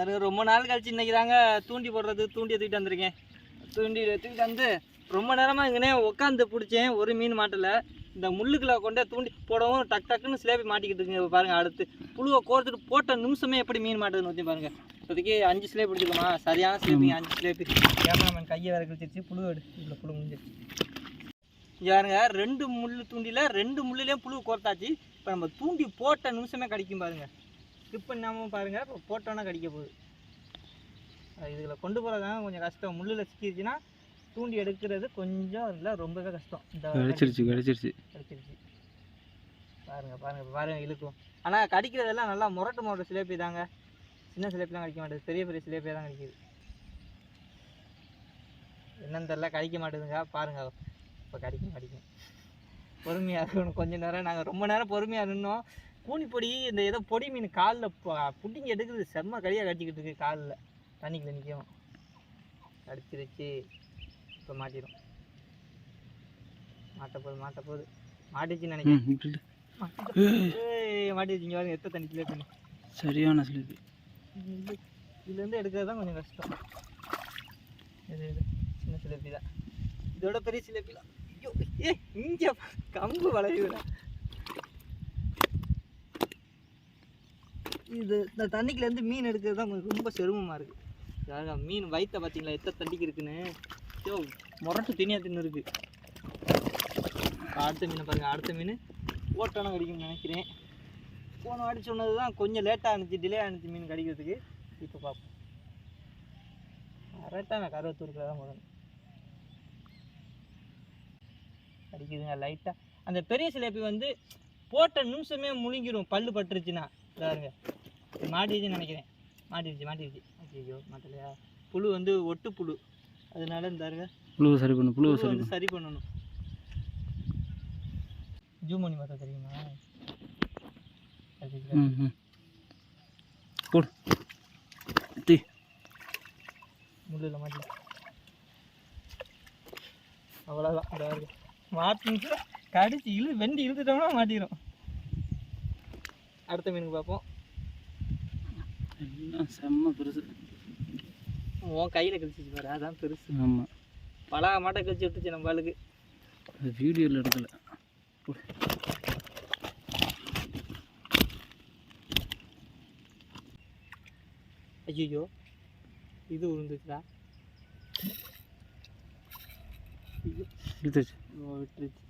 அது ரொம்ப நாள் கழிச்சு இன்னைக்கு தாங்க தூண்டி போடுறது தூண்டி தூக்கிட்டு வந்திருக்கேன். தூண்டி தூக்கிட்டு வந்து ரொம்ப நேரமாக இங்கனே உட்காந்து பிடிச்சேன். ஒரு மீன் மாட்டல. இந்த முள்ளுக்குள்ள கொண்டே தூண்டி போடவும் டக் டக்குன்னு சிலேபி மாட்டிக்கிட்டு இருக்குங்க இப்ப பாருங்க அடுத்து. புழுவை கோர்த்துட்டு போட்ட நிமிஷமே எப்படி மீன் மாட்டுதுன்னு வச்சு பாருங்க. இப்போதைக்கு அஞ்சு சிலேபி பிடிச்சிக்கோமா சரியான சிலேபி அஞ்சு சிலேபி. கேமராமேன் கையை வேற கிழிச்சிருச்சு. புழு எடு. இவ்வளோ புழு முடிஞ்சிருச்சு இங்க பாருங்க ரெண்டு முள்ளு தூண்டில ரெண்டு முள்ளுலேயும் புழு கோர்த்தாச்சு. இப்போ நம்ம தூண்டி போட்ட நிமிஷமே கடிக்கும் பாருங்க. ஸ்கிப் பண்ணாமல் பாருங்க இப்போ போட்டோன்னா கடிக்க போகுது. இதில் கொண்டு போகிறதாங்க கொஞ்சம் கஷ்டம். முள்ளில் சிக்கிருச்சுன்னா தூண்டி எடுக்கிறது கொஞ்சம் இல்லை ரொம்பவே கஷ்டம். இந்த கிடச்சிருச்சு கிடச்சிருச்சு கடிச்சிருச்சு பாருங்க பாருங்க இப்ப பாருங்க இழுக்கும். ஆனால் கடிக்கிறதெல்லாம் நல்லா முரட்டு முரட்டு சிலேபி தாங்க. சின்ன சிலேப்பிலாம் கடிக்க மாட்டேது. பெரிய பெரிய சிலேப்பியாக தான் கடிக்குது. என்னன்னு தெரில கடிக்க மாட்டேதுங்க. பாருங்க இப்போ கடிக்கும் கடிக்கும். பொறுமையாக இருக்கணும். கொஞ்ச நேரம் நாங்கள் ரொம்ப நேரம் பொறுமையாக நின்னோம். கூனிப்பொடி இந்த ஏதோ பொடி மீன் காலில் புட்டிங்க எடுக்குது. செம்ம கடியாக கடிச்சிக்கிட்டு இருக்கு காலில். தண்ணிக்குள்ள நிற்கும் கடிச்சிருச்சு இப்போ மாட்டிடும் மாட்ட போகுது மாட்ட போகுது மாட்டிச்சுன்னு நினைக்கிறேன் ம் விட்டுட்டு ஏய், மாட்டிடுச்சு இங்கே பாருங்க எத்த தண்ணி சிலேபி சரியான சிலிப்பி. இதுலேருந்து எடுக்கிறது தான் கொஞ்சம் கஷ்டம். இது இது. சின்ன சிலேபி தான் இதோட பெரிய சிலேபி தான் ஐயோ ஏ இங்கே கம்பு வளையுதுடா. இந்த இந்த தண்ணிக்குலேருந்து மீன் எடுக்கிறது தான் கொஞ்சம் ரொம்ப சிரமமாக இருக்குது மீன் வயிற்ற பார்த்தீங்களா எத்தனை தண்ணிக்கு இருக்குன்னு? ஐயோ முரட்டு தினியா தின்னு இருக்கு. அடுத்த மீனை பாருங்கள் அடுத்த மீன். ஓட்டான கிடைக்கும்னு நினைக்கிறேன். போன வாட்டி சொன்னது தான் கொஞ்சம் லேட்டாக இருந்துச்சு டிலே ஆனிச்சு மீன் கடிக்கிறதுக்கு. இப்போ பார்ப்போம் கரெக்டாக நான் கருவத்தூருக்குள்ள தான் போகணும் கடிக்குதுங்க லைட்டாக அந்த பெரிய சிலேபி வந்து போட்ட நிமிஷமே முழுங்கிடும் பல்லு பட்டுருச்சுன்னா. பாருங்க மாட்டிடுச்சுன்னு நினைக்கிறேன். மாட்டிடுச்சு மாட்டிடுச்சு ஐயோ மாட்டலையா? புழு வந்து ஒட்டு புழு. அதனால இந்த பாருங்க புழுவை சரி பண்ணு புழுவை புழு சரி வந்து சரி பண்ணணும். ஜூம் பண்ணி பார்த்தா தெரியுமா போடு. தீ. முள்ளில் மாட்டி. அவ்வளோதான் மாட்டிட்டு கடிச்சு இழு வெண்டி இழுத்துட்டோம்னா மாட்டிடும் அடுத்த மீனுக்கு பார்ப்போம். செம்ம பெருசு. உன் கையில் கழிச்சிச்சு பாரு அதான் பெருசு. ஆமாம் பலா மாட்டை கழிச்சு விட்டுச்சு நம்ம ஆளுக்கு. அது வீடியோவில் எடுக்கல. ஐயோ இது விழுந்துச்சுடா ஓ, விட்டுருச்சு.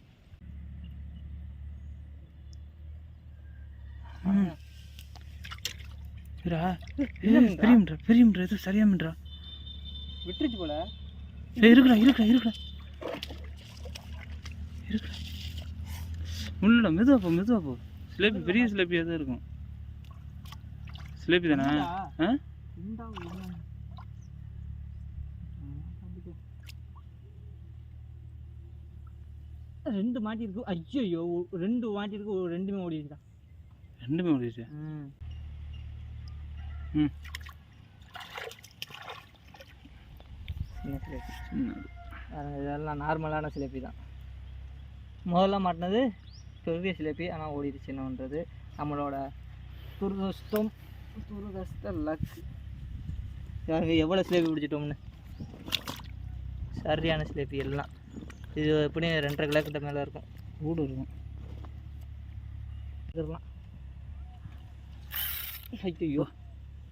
சரிடா பெரிய மீன்டா பெரிய மீன்டா இது சரியா மீன்டா விட்டுருச்சு போல. ஏய் இருக்குடா இருக்குடா இருக்குடா. இருக்குடா. முள்ளடா மெதுவா போ மெதுவா போ. சிலேபி பெரிய சிலேபியாக தான் இருக்கும். சிலேபி தானே? ஆ. ரெண்டு மாட்டிருக்கு ஐயோ ரெண்டு மாட்டிருக்கு ரெண்டுமே ஓடிடுச்சுடா. ரெண்டுமே ஓடிச்சு ம். சின்ன சிலேபி இதெல்லாம் நார்மலான சிலேபி தான். முதல்ல மாட்டினது பெரிய சிலேபி ஆனால் ஓடிடுச்சு என்னன்றது நம்மளோட துரதிருஷ்டம் துரதிருஷ்ட லக். பாருங்க எவ்வளோ சிலேபி பிடிச்சிட்டோம்னு. சரியான சிலேபி எல்லாம். இது எப்படியும் ரெண்டரை கிலோ கிட்ட மேலே இருக்கும். வீடு இருக்கும். இதெல்லாம். ஐயோ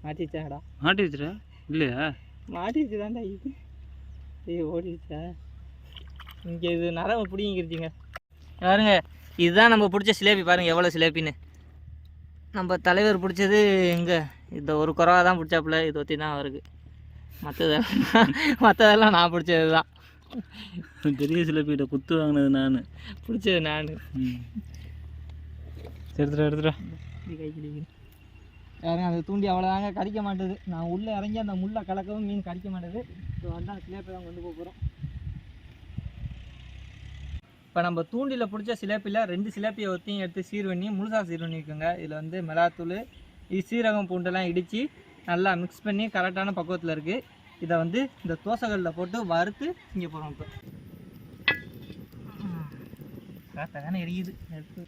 மாட்டிச்சாடா மாட்டி வச்சுடா இல்லையா மாட்டிச்சு தான்டா இது ஏய் ஓடிடுச்சா இங்கே இது நரம்பு பிடிங்கிருச்சுங்க பாருங்க இதுதான் நம்ம பிடிச்ச சிலேபி பாருங்க எவ்வளோ சிலேபின்னு நம்ம தலைவர் பிடிச்சது இங்கே இந்த ஒரு குறவா தான் பிடிச்சாப்புல இது ஒத்தி தான் அவருக்கு மற்றதெல்லாம் மற்றதெல்லாம் நான் பிடிச்சது தான் பெரிய சிலேபிகிட்ட குத்து வாங்கினது நான் பிடிச்சது நான் எடுத்துடா எடுத்துடா கை கிடிக்குது யாருங்க அந்த தூண்டி அவ்வளோதாங்க கடிக்க மாட்டேது. நான் உள்ளே இறங்கி அந்த முள்ளை கலக்கவும் மீன் கடிக்க மாட்டேது. இப்போ வந்தால் அந்த சிலேப்பை தான் கொண்டு போக போகிறோம் இப்போ நம்ம தூண்டியில் பிடிச்ச சிலேப்பியில் ரெண்டு சிலேப்பியை ஒத்தையும் எடுத்து சீர் பண்ணி முழுசாக சீர் பண்ணிக்கோங்க. இதில் வந்து மிளகாத்தூள் இது சீரகம் பூண்டெல்லாம் இடித்து நல்லா மிக்ஸ் பண்ணி கரெக்டான பக்குவத்தில் இருக்குது இதை வந்து இந்த தோசைகளில் போட்டு வறுத்து இங்கே போகிறோம் இப்போ. கரெக்டாக தானே எரியுது. எடுத்து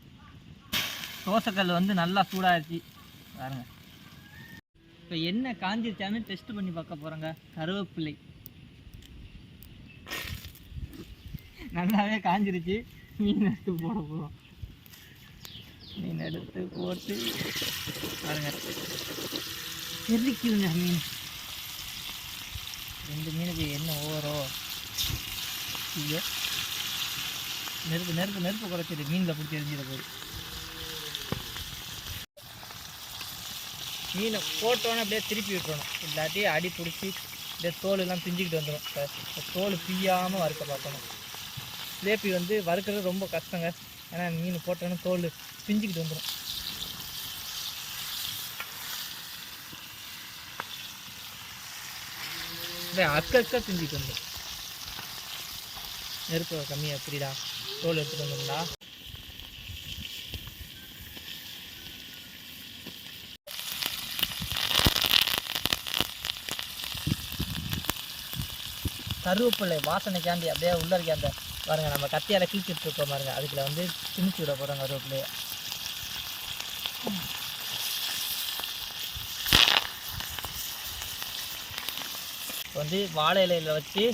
தோசைக்கல் வந்து நல்லா சூடாகிடுச்சு பாருங்கள் இப்போ என்ன காஞ்சிருச்சான்னு டெஸ்ட் பண்ணி பார்க்க போகிறோங்க கருவேப்பிலை. நல்லாவே காஞ்சிருச்சு. மீன் எடுத்து போட போகிறோம் மீன் எடுத்து போட்டு பாருங்க. எரிக்குதுங்க மீன். ரெண்டு மீனுக்கு என்ன ஓவரோ? ஐயோ. நெருப்பு நெருப்பு நெருப்பு குறைச்சிடு மீனில் பிடிச்சி எரிஞ்சிட போகுது. மீனை போட்டோன்னே அப்படியே திருப்பி விட்டுறணும். இல்லாட்டி அடி பிடிச்சி அப்படியே தோல் எல்லாம் பிஞ்சிக்கிட்டு வந்துடும் தோல் பிய்யாமல் வறுக்க பார்க்கணும். சிலேப்பி வந்து வறுக்கிறது ரொம்ப கஷ்டங்க. ஏன்னா மீன் போட்டோன்னே தோல் பிஞ்சிக்கிட்டு வந்துடும் அப்படியே அக்க அக்க பிஞ்சிக்கிட்டு வந்துடும் நெருப்பு கம்மியாக எப்படிடா தோல் எடுத்துகிட்டு வந்துங்களா கருவேப்பிலை வாசனைக்காண்டி அப்படியே உள்ள இருக்க அந்த பாருங்கள் நம்ம கத்தியால் கிழிச்சிட்டு இருக்கோம் பாருங்கள் அதுக்குள்ள வந்து திணிச்சு விட போகிறோம் கருவேப்பிலையை. இப்போ வந்து வாழை இலையில் வச்சு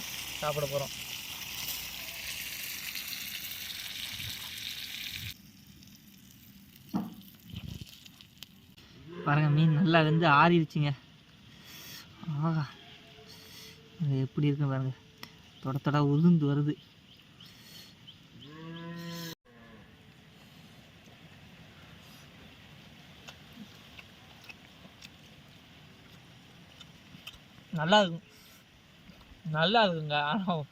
சாப்பிட போகிறோம் பாருங்க மீன் நல்லா வந்து ஆறிடுச்சுங்க. ஆஹா. எப்படி இருக்கு பாருங்க. தொட தொட உளுந்து வருது. நல்லா இருக்கும் நல்லா இருக்குங்க. ஆனால்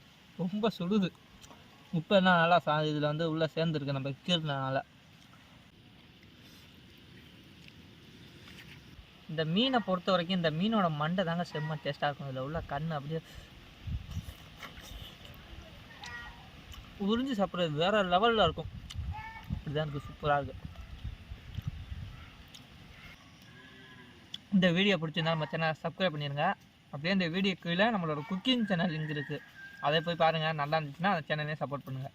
ரொம்ப சுடுது. உப்பு என்ன நல்லா சா இதில் வந்து உள்ளே சேர்ந்துருக்கு. நம்ம கீறினால இந்த மீனை பொறுத்த வரைக்கும் இந்த மீனோட மண்டை தாங்க செம்ம டேஸ்ட்டாக இருக்கும். இதில் உள்ள கண் அப்படியே உறிஞ்சி சாப்பிட்றது வேற லெவலில் இருக்கும். இப்படிதான் இருக்குது சூப்பராக இருக்குது இந்த வீடியோ பிடிச்சிருந்தா நம்ம சேனலை சப்ஸ்கிரைப் பண்ணிடுங்க அப்படியே இந்த வீடியோ கீழே நம்மளோட குக்கிங் சேனல் லிங்க் இருக்குது அதை போய் பாருங்கள் நல்லா இருந்துச்சுன்னா அந்த சேனலையும் சப்போர்ட் பண்ணுங்கள்